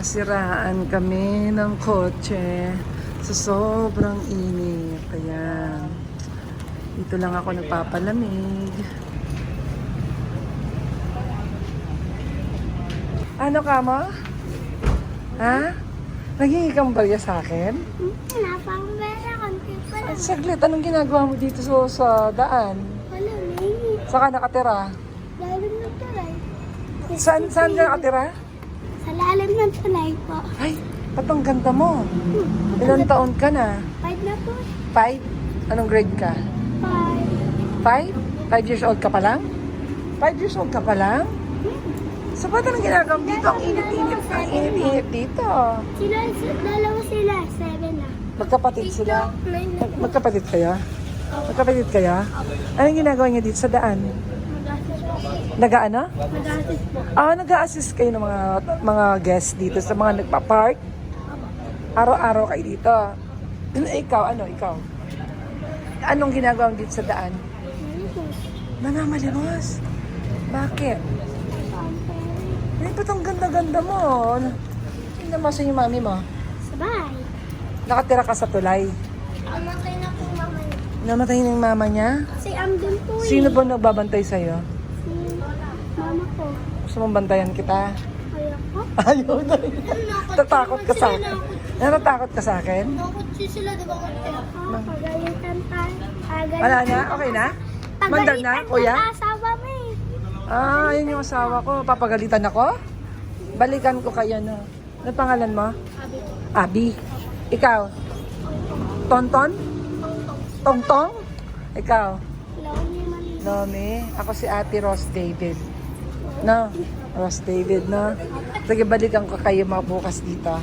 Nasiraan kami ng kotse sa sobrang init. Ayan. Dito lang ako nagpapalamig. Ano ka mo? Ha? Naging ikang barya sa akin? Wala pang pera, konti pa lang. saglit, anong ginagawa mo dito sa, sa daan? Wala, may Saan ka nakatira? lalim ng tulay. Saan, saan ka nakatira? Ng tulay po. Ay, ba't ang ganda mo? Ilang taon ka na? Five na po. Five? Anong grade ka? Five. Five? Five years old ka pa lang? Five years old ka pa lang? So, ba't anong ginagawa dito? Ang init-init, ang init-init dito. Sila, dalawa sila. Seven na. Magkapatid sila. Mag- Magkapatid kaya? Magkapatid kaya? Anong ginagawa niya dito sa daan? Nag-ano? Mag-assist po. Ah, nag-assist kayo ng mga mga guests dito sa mga nagpa-park? Araw-araw kayo dito. Ikaw, ano, ikaw? Anong ginagawa mo dito sa daan? Po? Namamalimos. Bakit? Ay, ba't ang ganda-ganda mo? Tingnan mo sa yung mami mo. Sabay. Nakatira ka sa tulay. Amatay na po mama niya. Namatay na yung mama niya. Si Amdon po eh. Sino ba nagbabantay sa'yo? Mama ko. Gusto mong bantayan kita? Kaya ko. Ayaw na. Tatakot ka sa akin. Natatakot ka sa akin? Nakot sila, di ba? Pagalitan tayo. Wala na? Okay na? Mandar na, kuya? asawa mo eh. Ah, yun yung asawa ko. Papagalitan ako? Balikan ko kayo, no? Ano pangalan mo? Abi. Ikaw? Tonton? Tongtong? Ikaw? Man. Lomi. Ako si Ate Ross David. No? Ross David, no? Sige, balikan ko kayo mga bukas dito.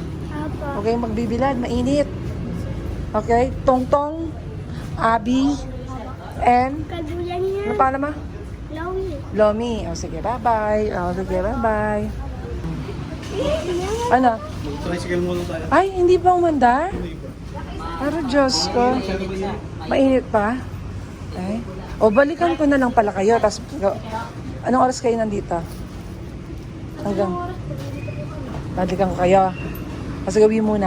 Okay, magbibilad. Mainit. Okay? Tongtong, Abi, and... Kaguyan niya. Ano pangalan mo? Lonely. Lomi. O sige, bye-bye. O sige, bye-bye. Ano? Tricycle muna tayo. Ay, hindi ba umandar? Pero Diyos ko. Mainit pa? Ay. O balikan ko na lang pala kayo. Tapos, anong oras kayo nandito? Hanggang? Balikan ko kayo. Kasi gawin muna.